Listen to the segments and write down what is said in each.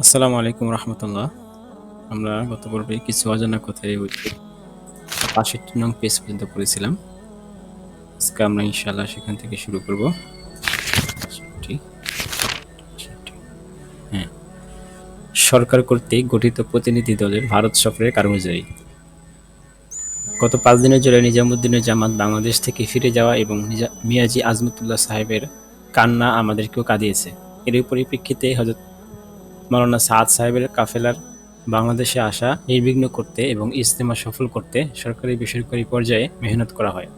আসসালামু আলাইকুম রহমতুল্লাহ। আমরা গত পর্বে কিছু অজানা কথায় ওই বাষট্টি নং পেজ পর্যন্ত পড়েছিলাম। আজকে আমরা ইনশাল্লাহ সেখান থেকে শুরু করব। হ্যাঁ। সরকার কর্তৃক গঠিত প্রতিনিধি দলের ভারত সফরের কারগুজারি গত পাঁচ দিনের জন্য নিজামুদ্দিনের জামাত বাংলাদেশ থেকে ফিরে যাওয়া এবং মিয়াজি আজমতুল্লাহ সাহেবের কান্না আমাদেরকেও কাঁদিয়েছে। এর পরিপ্রেক্ষিতে হজরত মাওলানা সাদ সাহেবের কাফেলার বাংলাদেশে আসা, নির্বিঘ্ন করতে এবং ইজতেমা সফল করতে সরকারি বেসরকারি পর্যায়ে মেহনত করা হয়।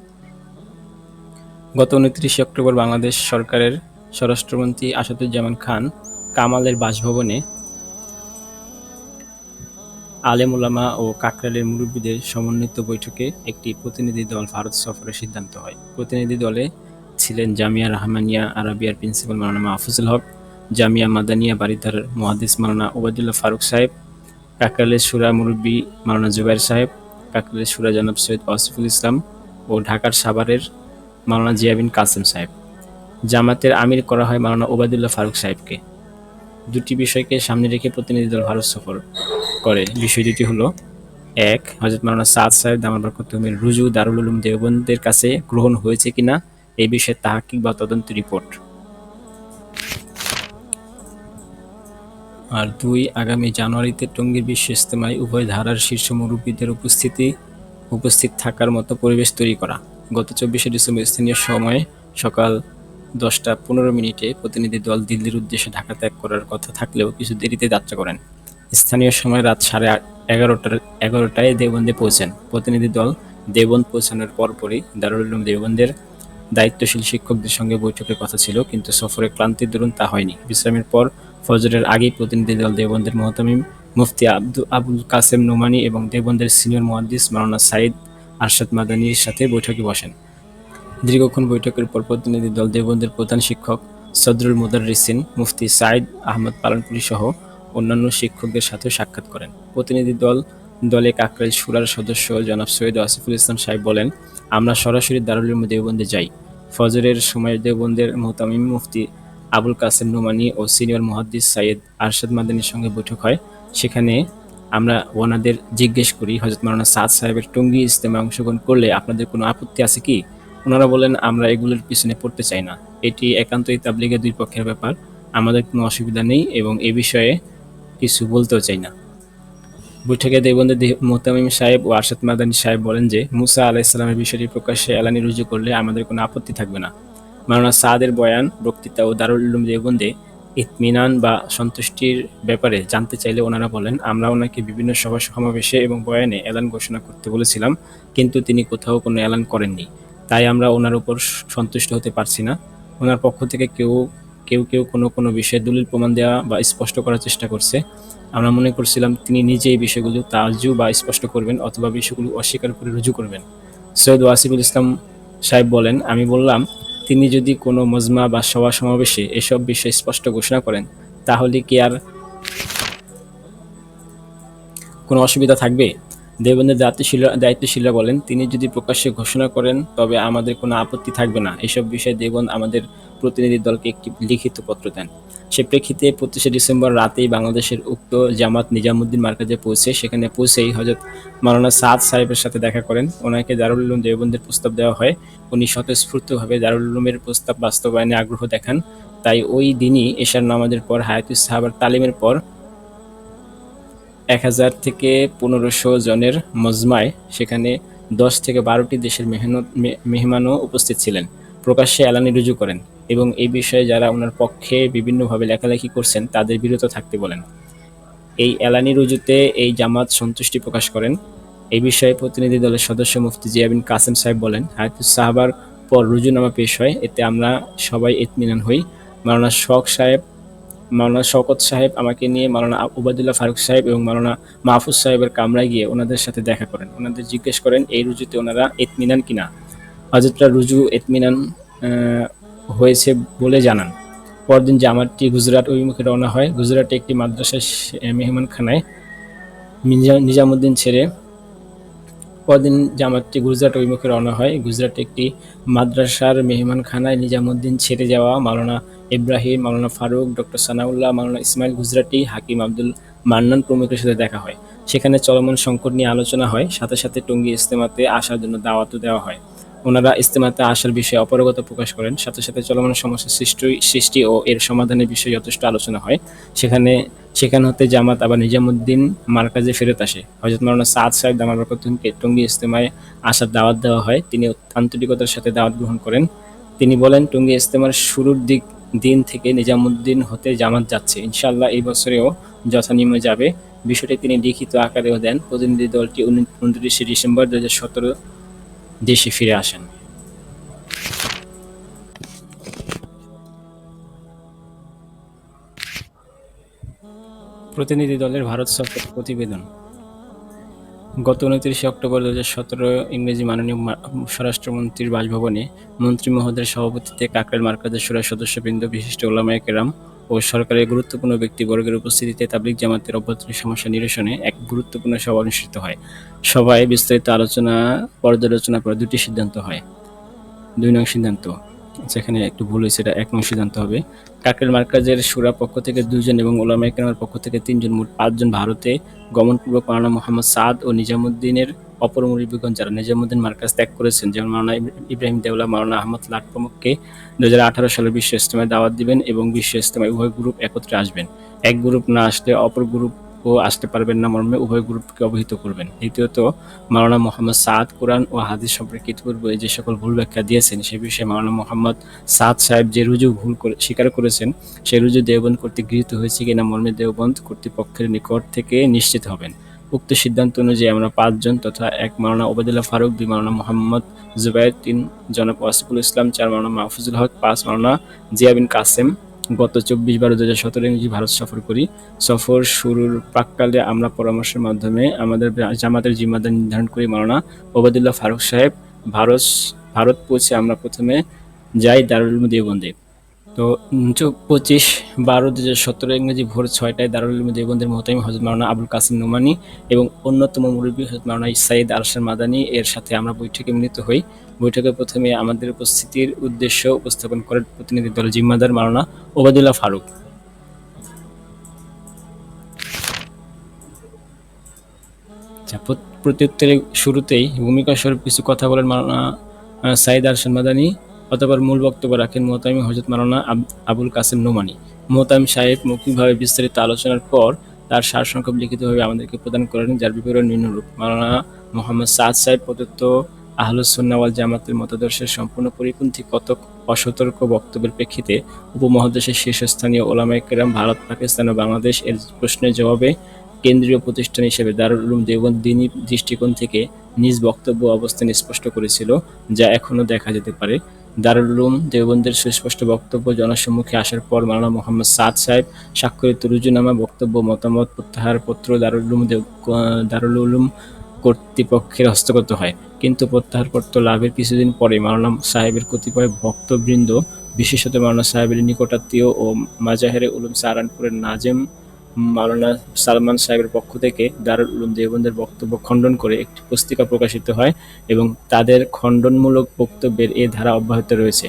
গত উনত্রিশে অক্টোবর বাংলাদেশ সরকারের স্বরাষ্ট্রমন্ত্রী আসাদুজ্জামান খান কামালের বাসভবনে আলেম ওলামা ও কাকরালের মুরব্বীদের সমন্বিত বৈঠকে একটি প্রতিনিধি দল ভারত সফরের সিদ্ধান্ত হয়। প্রতিনিধি দলে ছিলেন জামিয়া রহমানিয়া, আরাবিয়ার প্রিন্সিপাল মাওলানা মাহফুজুল হক জামিয়া মাদানিয়া বারিধার মহাদিস মাওলানা ওবায়দুল্লাহ ফারুক সাহেব কাকরালের সুরা মুরব্বী মাওলানা জুবাইর সাহেব কাকরালের সুরা জনাব সৈয়দ ওয়াসিফুল ইসলাম ও ঢাকার সাভারের মাওলানা জিয়াবিন কাসেম সাহেব। জামাতের আমির করা হয় মাওলানা ওবায়দুল্লাহ ফারুক সাহেবকে। দুটি বিষয়কে সামনে রেখে প্রতিনিধি দল ভারত সফর করে। বিষয় দুটি হলো, এক হজরত মাওলানা সাদ সাহেব দামাল বরকতুমের রুজু দারুল উলুম দেওবন্দের কাছে গ্রহণ হয়েছে কিনা, এই বিষয়ে তাহাকিক বা তদন্ত রিপোর্ট। আর দুই, আগামী জানুয়ারিতে টঙ্গীর বিশ্ব ইজতেমায় উভয় ধারার শীর্ষ মুরব্বীদের উপস্থিতি, উপস্থিত থাকার মতো পরিবেশ তৈরি করা। গত চব্বিশে ডিসেম্বর স্থানীয় সময়ে সকাল দশটা পনেরো মিনিটে প্রতিনিধি দল দিল্লির উদ্দেশ্যে ঢাকা ত্যাগ করার কথা থাকলেও কিছু দেরিতে যাত্রা করেন। স্থানীয় সময় রাত সাড়ে এগারোটার, এগারোটায় দেওবন্দে পৌঁছেন। প্রতিনিধি দল দেওবন্দ পৌঁছানোর পরপরই দারুল উলুম দেওবন্দের দায়িত্বশীল শিক্ষকদের সঙ্গে বৈঠকের কথা ছিল, কিন্তু সফরে ক্লান্তির দরুন তা হয়নি। বিশ্রামের পর ফজরের আগেই প্রতিনিধি দল দেওবন্দের মহতামিম মুফতি আব্দু আবুল কাসেম নোমানি এবং দেওবন্দের সিনিয়র মুহাদ্দিস মাওলানা সাইদ আরশাদ মাদানির সাথে বৈঠকে বসেন। দীর্ঘক্ষণ বৈঠকের পর প্রতিনিধি দল দেওবন্দের প্রধান শিক্ষক সদরুল মুদাররিসিন, মুফতি সাইদ আহমদ পালনপুরি সহ অন্যান্য শিক্ষকদের সাথে সাক্ষাৎ করেন। প্রতিনিধি দল দলে কাকরাইল সুরার সদস্য জনাব সৈয়দ আসিফুল ইসলাম সাহেব বলেন, আমরা সরাসরি দারুল উলুম দেওবন্দে যাই। ফজরের সময় দেওবন্দের মোহতামিম মুফতি আবুল কাসেম নোমানি ও সিনিয়র মুহাদ্দিস সাইয়েদ আরশাদ মাদানির সঙ্গে বৈঠক হয়। সেখানে আমরা ওনাদের জিজ্ঞেস করি হজরত মাওলানা সাদ সাহেবের টঙ্গী ইজতেমা অংশগ্রহণ করলে আপনাদের কোনো আপত্তি আছে কি? ওনারা বলেন, আমরা এগুলোর পিছনে পড়তে চাই না। এটি একান্তই তাবলিগের দুই পক্ষের ব্যাপার। আমাদের কোনো অসুবিধা নেই এবং এ বিষয়ে কিছু বলতেও চাই না। বৈঠকে দেবন্দে মোতামিম সাহেব ও আরশাদ মাদানী সাহেব বলেন যে, মুসা আলাইসাল্লামের বিষয়টি প্রকাশ্যে এলানি রুজু করলে আমাদের কোনো আপত্তি থাকবে না। মাওলানা সাদের বয়ান, বক্তৃতা ও দারুল দেবন্দে ইতমিনান বা সন্তুষ্টির ব্যাপারে জানতে চাইলে ওনারা বলেন, আমরা ওনাকে বিভিন্ন সভা সমাবেশে এবং বয়ানে এলান ঘোষণা করতে বলেছিলাম, কিন্তু তিনি কোথাও কোনো এলান করেননি। তাই আমরা ওনার উপর সন্তুষ্ট হতে পারছি না। ওনার পক্ষ থেকে কেউ কেউ কেউ কোনো কোনো বিষয়ে দলিল প্রমাণ দেওয়া বা স্পষ্ট করার চেষ্টা করছে। আমরা মনে করছিলাম তিনি নিজে এই বিষয়গুলো তাজু বা স্পষ্ট করবেন অথবা বিষয়গুলো অস্বীকার করে রুজু করবেন। সৈয়দ ওয়াসিফুল ইসলাম সাহেব বলেন, আমি বললাম তিনি যদি কোনো মজমা বা সভা সমাবেশে এসব বিষয়ে স্পষ্ট ঘোষণা করেন, তাহলে কি আর কোনো অসুবিধা থাকবে? দেবন্দের দায়িত্বশীল দায়িত্বশীলরা বলেন, তিনি যদি প্রকাশ্যে ঘোষণা করেন, তবে আমাদের কোনো আপত্তি থাকবে না। এসব বিষয়ে দেবন আমাদের প্রতিনিধি দলকে একটি লিখিত পত্র দেন। সে প্রেক্ষিতে পঁচিশে ডিসেম্বর রাতেই বাংলাদেশের উক্ত জামাত নিজামুদ্দিন মার্কাজে পৌঁছে, সেখানে পৌঁছেই হজরত মাওলানা সাদ সাহেবের সাথে দেখা করেন। ওনাকে দারুল উলুম দেওবন্দের প্রস্তাব দেওয়া হয়। উনি স্বতঃস্ফূর্তভাবে দারুল উলুমের প্রস্তাব বাস্তবায়নে আগ্রহ দেখান। তাই ওই দিনই এশার নামাজের পর, হায়াতুস সাহাবার তালিমের পর এক হাজার থেকে পনেরোশো জনের মজমায় সেখানে দশ থেকে বারোটি দেশের মেহনত মেহমানও উপস্থিত ছিলেন। প্রকাশ্যে এলানি রুজু করেন এবং এই বিষয়ে যারা ওনার পক্ষে বিভিন্নভাবে লেখালেখি করছেন, তাদের বিরত থাকতে বলেন। এই এলানি রুজুতে এই জামাত সন্তুষ্টি প্রকাশ করেন। এই বিষয়ে প্রতিনিধি দলের সদস্য মুফতি জিয়াবিন কাসেম সাহেব বলেন, হায়াতুস সাহাবার পর রুজুনামা পেশ হয়। এতে আমরা সবাই ইতমিনান হই। মাওলানা শখ সাহেব মাওলানা শওকত সাহেব আমাকে নিয়ে, মাওলানা উবাদুল্লাহ ফারুক সাহেব এবং মাওলানা মাহফুজ সাহেবের কামরায় গিয়ে ওনাদের সাথে দেখা করেন। ওনাদের জিজ্ঞেস করেন, এই রুজুতে ওনারা এতমিনান কিনা হজরতরা রুজু, এতমিনান হয়েছে বলে জানান। পরদিন জামাতটি গুজরাট অভিমুখে রওনা হয়। গুজরাটে একটি মাদ্রাসা মেহমানখানায় নিজামুদ্দিন ছেড়ে পরদিন জামাতটি গুজরাট অভিমুখে রওনা হয়। গুজরাটে একটি মাদ্রাসার মেহমানখানায় নিজামুদ্দিন ছেড়ে যাওয়া মাওলানা ইব্রাহিম, মাওলানা ফারুক, ডক্টর সানাউল্লাহ, মাওলানা ইসমাইল গুজরাটি, হাকিম আব্দুল মান্নান প্রমুখের সাথে দেখা হয়। সেখানে চলমান সংকট নিয়ে আলোচনা হয়। সাথে সাথে টঙ্গী ইস্তেমাতে আসার জন্য দাওয়াতও দেওয়া হয়। ওনারা ইস্তেমাতে আসার বিষয়ে অপারগতা প্রকাশ করেন। সাথে সাথে চলমান সমস্যা সৃষ্টি সৃষ্টি ও এর সমাধানের বিষয়ে যথেষ্ট আলোচনা হয়। সেখানে, সেখান হতে জামাত আবার নিজামুদ্দিন মার্কাজে ফেরত আসে। হজরত মাওলানা সাদ সাহেব দামার বরকতুনকে টঙ্গী ইস্তেমায় আসার দাওয়াত দেওয়া হয়। তিনি আন্তরিকতার সাথে দাওয়াত গ্রহণ করেন। তিনি বলেন, টঙ্গী ইস্তেমার শুরুর দিক, দিন থেকে নিজামুদ্দিন হতে জামাত যাচ্ছে। ইনশাল্লাহ এই বছরেও যথানিয়মে যাবে। বিষয়টি তিনি লিখিত আকারেও দেন। প্রতিনিধি দলটি উনত্রিশে ডিসেম্বর দু হাজার সতেরো দেশে ফিরে আসেন। প্রতিনিধি দলের ভারত সফর প্রতিবেদন। গত উনত্রিশে অক্টোবর দু হাজার সতেরো ইংরেজি মাননীয় স্বরাষ্ট্রমন্ত্রীর বাসভবনে মন্ত্রী মহোদয়ের সভাপতিত্বে কাকরাইল মার্কাজের সুরা সদস্যবৃন্দ বিশিষ্ট ওলামায়ে কেরাম ও সরকারের গুরুত্বপূর্ণ ব্যক্তিবর্গের উপস্থিতিতে তাবলিক জামাতের অভ্যন্তরীণ সমস্যা নিরসনে এক গুরুত্বপূর্ণ সভা অনুষ্ঠিত হয়। সভায় বিস্তারিত আলোচনা, পর্যালোচনা করে দুটি সিদ্ধান্ত হয়। দুই নং সিদ্ধান্ত যেখানে একটু ভুল হয়েছে, এটা এক নং সিদ্ধান্ত হবে। কাকরেল মার্কাজের সুরা পক্ষ থেকে দুজন এবং ওলামা একরামের পক্ষ থেকে তিনজন, মোট পাঁচজন ভারতে গমনপূর্বক মাওলানা মোহাম্মদ সাদ ও নিজামুদ্দিনের অপর মুরিবিগণ যারা নিজামুদ্দিন মার্কাজ ত্যাগ করেছেন, যেমন মাওলানা ইব্রাহিম দেওলা, মাওলানা আহমদ লাট প্রমুখকে দুহাজার আঠারো সালে বিশ্ব ইস্তেমায় দাওয়াত দিবেন এবং বিশ্ব ইস্তেমায় উভয় গ্রুপ একত্রে আসবেন। এক গ্রুপ না আসলে অপর গ্রুপ ও আসতে পারবেন না মর্মে, উভয় গ্রুপকে অবহিত করবেন। দ্বিতীয়ত, মাওলানা মোহাম্মদ সাদ কোরআন ও হাদিস সম্পর্কে ইতিপূর্বে যে সকল ভুল ব্যাখ্যা দিয়েছেন, সে বিষয়ে মাওলানা মোহাম্মদ সাদ সাহেব যে রুজু ভুল করে, স্বীকার করেছেন সেই রুজু দেওবন্দ কর্তৃক গৃহীত হয়েছে কিনা মর্মে দেওবন্দ কর্তৃপক্ষের নিকট থেকে নিশ্চিত হবেন। উক্ত সিদ্ধান্ত অনুযায়ী আমরা পাঁচজন তথা এক মাওলানা ওবায়দুল্লাহ ফারুক, দুই মাওলানা মোহাম্মদ জুবাইর তিন জনাব ওয়াসিফুল ইসলাম, চার মাওলানা মাহফুজুল হক, পাঁচ মাওলানা জিয়া বিন কাসেম গত চব্বিশ বারো দু হাজার সতেরো ইংরেজি ভারত সফর করি? সফর শুরুর প্রাককালে আমরা পরামর্শের মাধ্যমে আমাদের জামাতের জিম্মাদার নির্ধারণ করি মাওলানা ওবায়দুল্লাহ ফারুক সাহেব। ভারত ভারত পৌঁছে আমরা প্রথমে যাই দারুল দেওবন্দে। তো পঁচিশ, বারো দু হাজার সতেরো ইংরেজি ভোর ছয়টায় দারুল উলুম দেওবন্দের মোহতামিম হজরত মাওলানা আবুল কাসিম নোমানি এবং অন্যতম মুরব্বী হজরত মাওলানা ইসাইদ আরশার মাদানি এর সাথে আমরা বৈঠকে মিলিত হই। বৈঠকে প্রথমে আমাদের উপস্থিতির উদ্দেশ্য উপস্থাপন করেন প্রতিনিধি দল জিম্মাদার মাওলানা ওবায়দুল্লাহ ফারুক। আচ্ছা প্রত্যুত্তরে শুরুতেই ভূমিকা স্বরূপ কিছু কথা বলেন মাওলানা সাইদ আরশান মাদানী। অতপর মূল বক্তব্য রাখেন মোহতামি হজরত মাওলানা আবুল কাসেম নোমানি। মোহতামি সাহেব মৌখিকভাবে বিস্তারিত আলোচনার পর তার সার সংক্ষেপ লিখিতভাবে আমাদেরকে প্রদান করেন, যার বিবরণ নিম্নরূপ। মাওলানা মোহাম্মদ সাদ সাহেব প্রদত্ত আহলুসুন্নাওয়াল জামাতের মতাদর্শের সম্পূর্ণ পরিপন্থী কতক অসতর্ক বক্তব্যের প্রেক্ষিতে উপমহাদেশের শীর্ষস্থানীয় ওলামাই কেরাম ভারত, পাকিস্তান ও বাংলাদেশ এর প্রশ্নের জবাবে কেন্দ্রীয় প্রতিষ্ঠান হিসেবে দারুল উলুম দেওবন্দ দিনী দৃষ্টিকোণ থেকে নিজ বক্তব্য অবস্থান স্পষ্ট করেছিল, যা এখনও দেখা যেতে পারে। দারুল উলুম দেওবন্দের সুস্পষ্ট বক্তব্য জনসম্মুখে আসার পর মাওলানা মোহাম্মদ সাদ সাহেব স্বাক্ষরিত রুজুনামা বক্তব্য, মতামত, প্রত্যাহার পত্র দারুল উলুম দারুল উলুম কর্তৃপক্ষের হস্তগত হয়। কিন্তু প্রত্যাহারপত্র লাভের কিছুদিন পরে মাওলানা সাহেবের কতিপয় ভক্তবৃন্দ, বিশেষত মাওলানা সাহেবের নিকটাত্মীয় ও মাজাহেরে উলুম সাহারানপুরের নাজেম মাওলানা সালমান সাহেবের পক্ষ থেকে দারুল উলুম দেওবন্দের বক্তব্য খণ্ডন করে একটি পুস্তিকা প্রকাশিত হয় এবং তাদের খণ্ডনমূলক বক্তব্যের এ ধারা অব্যাহত রয়েছে।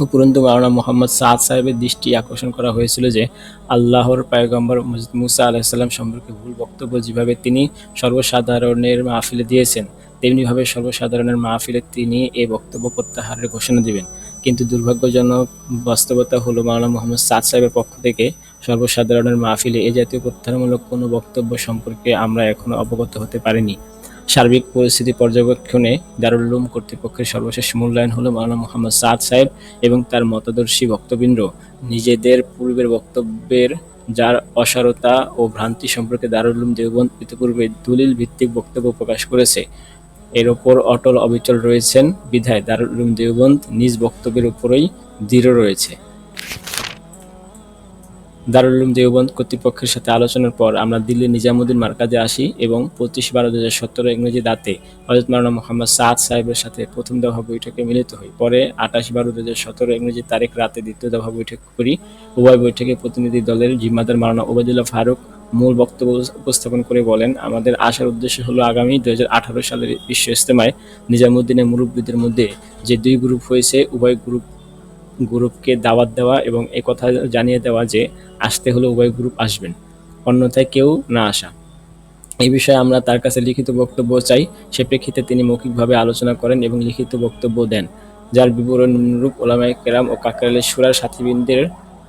উপরন্তু মাওলানা মোহাম্মদ সাদ সাহেবের দৃষ্টি আকর্ষণ করা হয়েছিল যে আল্লাহর পায়গম্বর মুসা আলাহিসাল্লাম সম্পর্কে ভুল বক্তব্য যেভাবে তিনি সর্বসাধারণের মাহফিলে দিয়েছেন, তেমনিভাবে সর্বসাধারণের মাহফিলে তিনি এ বক্তব্য প্রত্যাহারের ঘোষণা দিবেন। কিন্তু দুর্ভাগ্যজনক বাস্তবতা হলো মাওলানা মোহাম্মদ সাদ সাহেবের পক্ষ থেকে সর্বসাধারণের মাহফিলে এ জাতীয় প্রত্যাহারমূলক কোনো বক্তব্য সম্পর্কে আমরা এখনও অবগত হতে পারিনি। সার্বিক পরিস্থিতি পর্যবেক্ষণে দারুল উলুম কর্তৃপক্ষের সর্বশেষ মূল্যায়ন হলো মাওলানা মোহাম্মদ সাদ সাহেব এবং তার মতাদর্শী বক্তবৃন্দ নিজেদের পূর্বের বক্তব্যের যার অসারতা ও ভ্রান্তি সম্পর্কে দারুল উলুম দেওবন্দ ইতিপূর্বে দলিল ভিত্তিক বক্তব্য প্রকাশ করেছে। এর ওপর অটল অবিচল রয়েছেন বিধায় দারুল উলুম নিজ বক্তব্যের উপরই দৃঢ় রয়েছে। দারুল দেওবন্দ কর্তৃপক্ষের সাথে আলোচনার পর আমরা দিল্লি নিজামুদ্দিন মার্কাজে আসি এবং পঁচিশ বারো দু হাজার সতেরো ইংরেজি দাঁতে হজরত মারানা মোহাম্মদ সাদ সাহেবের সাথে প্রথম দফা বৈঠকে মিলিত হই। পরে আঠাশ বারো দু হাজার সতেরো ইংরেজি তারিখ রাতে দ্বিতীয় দফা বৈঠক করি। উভয় বৈঠকে প্রতিনিধি দলের জিম্মাদার মারানা ওবায়দুল্লাহ ফারুক মূল বক্তব্য উপস্থাপন করে বলেন, আমাদের আসার উদ্দেশ্য হলো আগামী দু হাজার আঠারো সালের বিশ্ব ইস্তেমায় নিজামুদ্দিনের মুরব্বীদের মধ্যে যে দুই গ্রুপ হয়েছে, উভয় গ্রুপ গ্রুপকে দাওয়াত দেওয়া এবং এই কথা জানিয়ে দেওয়া যে আসতে হলে উভয় গ্রুপ আসবেন, অন্যথায় কেউ না আসা। এই বিষয়ে আমরা তার কাছে লিখিত বক্তব্য চাই। সে প্রেক্ষিতে তিনি মৌখিকভাবে আলোচনা করেন এবং লিখিত বক্তব্য দেন, যার বিবরণ রূপ ওলামাই কেরাম ও কাকরাইলের সুরার সাথীবৃন্দের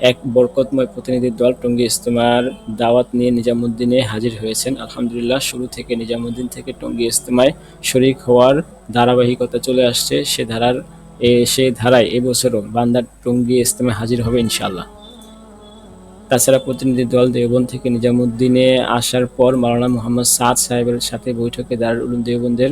এক বরকতময় প্রতিনিধি দল টঙ্গী ইজতেমার দাওয়াত নিয়ে নিজামুদ্দিনে হাজির হয়েছেন। আলহামদুলিল্লাহ, শুরু থেকে নিজামুদ্দিন থেকে টঙ্গী ইজতেমায় শরিক হওয়ার ধারাবাহিকতা চলে আসছে। সে ধারার এ সেই ধারায় এবছরও বান্দার টঙ্গী ইজতেমায় হাজির হবে ইনশাআল্লাহ। তাছাড়া প্রতিনিধি দল দেওবন্দ থেকে নিজামুদ্দিনে আসার পর মাওলানা মোহাম্মদ সাদ সাহেবের সাথে বৈঠকে দারুল উলুম দেওবন্দের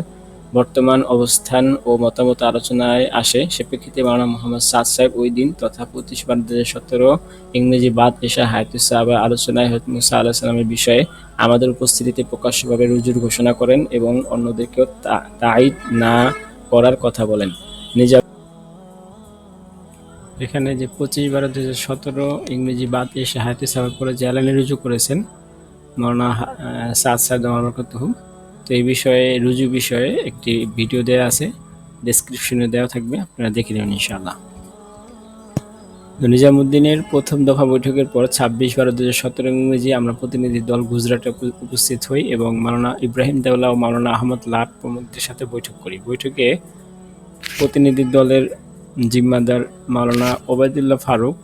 বর্তমান অবস্থান ও মতামত আলোচনায় আসে। সে প্রেক্ষিতে মাওলানা মোহাম্মদ সাদ সাহেব ওই দিন তথা পঁচিশ বার দু হাজার সতেরো, ইংরেজি বাদ এশা হায়াতুস সাহাবা আলোচনায় হয়ত মুসা আল্লাহ সাল্লামের বিষয়ে আমাদের উপস্থিতিতে প্রকাশ্যভাবে রুজুর ঘোষণা করেন এবং অন্যদেরকেও তা- তাইদ না করার কথা বলেন। নিজা এখানে যে পঁচিশ বারো দু হাজার সতেরো ইংরেজি বাদ এসে হায়াতে সাহেব করে অ্যালানে রুজু করেছেন, মৌলানা সাদ সাদ হুম তো এই বিষয়ে, রুজু বিষয়ে একটি ভিডিও দেওয়া আছে ডেসক্রিপশনে দেওয়া থাকবে, আপনারা দেখে নেবেন ইনশাআল্লাহ। নিজামুদ্দিনের প্রথম দফা বৈঠকের পর ছাব্বিশ বারো দু হাজার ইংরেজি আমরা প্রতিনিধি দল গুজরাটে উপস্থিত হই এবং মাওলানা ইব্রাহিম দেওলা ও মাওলানা আহমদ লাট প্রমুখদের সাথে বৈঠক করি। বৈঠকে প্রতিনিধি দলের জিম্মাদার মাওলানা ওবায়দুল্লাহ ফারুক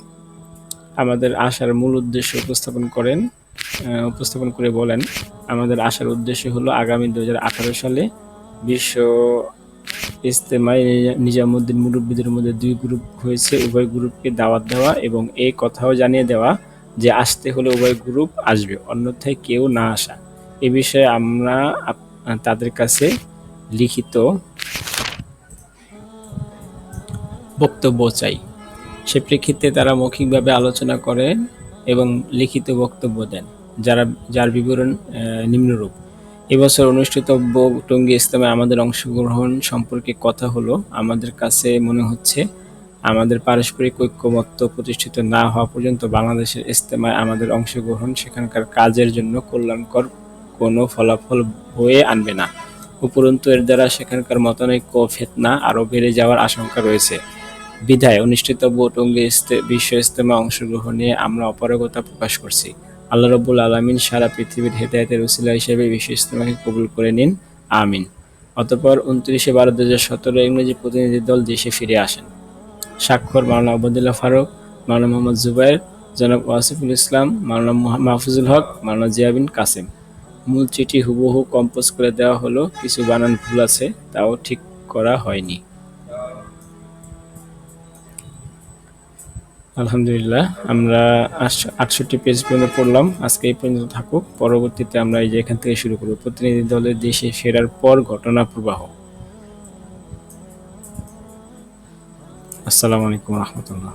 আমাদের আসার মূল উদ্দেশ্য উপস্থাপন করেন উপস্থাপন করে বলেন, আমাদের আসার উদ্দেশ্য হলো আগামী দু হাজার আঠারো সালে বিশ্ব ইজতেমায় নিজা- নিজামুদ্দিন মুরব্বীদের মধ্যে দুই গ্রুপ হয়েছে, উভয় গ্রুপকে দাওয়াত দেওয়া এবং এই কথাও জানিয়ে দেওয়া যে আসতে হলে উভয় গ্রুপ আসবে, অন্যথায় কেউ না আসা। এ বিষয়ে আমরা তাদের কাছে লিখিত বক্তব্য চাই। সে প্রেক্ষিতে তারা মৌখিকভাবে আলোচনা করেন এবং লিখিত বক্তব্য দেন, যারা, যার বিবরণ নিম্নরূপ। এবছর অনুষ্ঠিতব্য টঙ্গী ইসলামে আমাদের অংশগ্রহণ সম্পর্কে কথা হলো। আমাদের কাছে মনে হচ্ছে আমাদের পারস্পরিক ঐক্যমত্য প্রতিষ্ঠিত না হওয়া পর্যন্ত বাংলাদেশের ইস্তেমায় আমাদের অংশগ্রহণ সেখানকার কাজের জন্য কল্যাণকর কোনো ফলাফল বয়ে আনবে না। উপরন্তু এর দ্বারা সেখানকার মতানৈক্য ফেতনা আরও বেড়ে যাওয়ার আশঙ্কা রয়েছে। বিধায় অনুষ্ঠিতব্য টঙ্গী ইস্তে- বিশ্ব ইস্তেমা নিয়ে আমরা অপারগতা প্রকাশ করছি। আল্লাহ রব্বুল আলমিন সারা পৃথিবীর হেদায়তের উসিলা হিসেবে বিশ্ব ইস্তেমাকে কবুল করে নিন। আমিন। অতঃপর উনত্রিশে বারো দু হাজার সতেরো ইংরেজি প্রতিনিধি দল দেশে ফিরে আসেন। স্বাক্ষর মাওলানা আবদুল্লাহ ফারুক, মাওলানা মোহাম্মদ জুবাইর জনাব ওয়াসিফুল ইসলাম, মাওলানা মাহফুজুল হক, মাওলানা জিয়াবিন কাসেম। মূল চিঠি হুবহু কম্পোজ করে দেওয়া হলো, কিছু বানান ভুল আছে, তাও ঠিক করা হয়নি। আলহামদুলিল্লাহ, আমরা আটষট্টি পেজ পর্যন্ত পড়লাম। আজকে এই পর্যন্ত থাকুক। পরবর্তীতে আমরা এই যে এখান থেকে শুরু করব। প্রতিনিধি দলের দেশে ফেরার পর ঘটনা প্রবাহ। আসসালামু আলাইকুম রহমতুল্লাহ।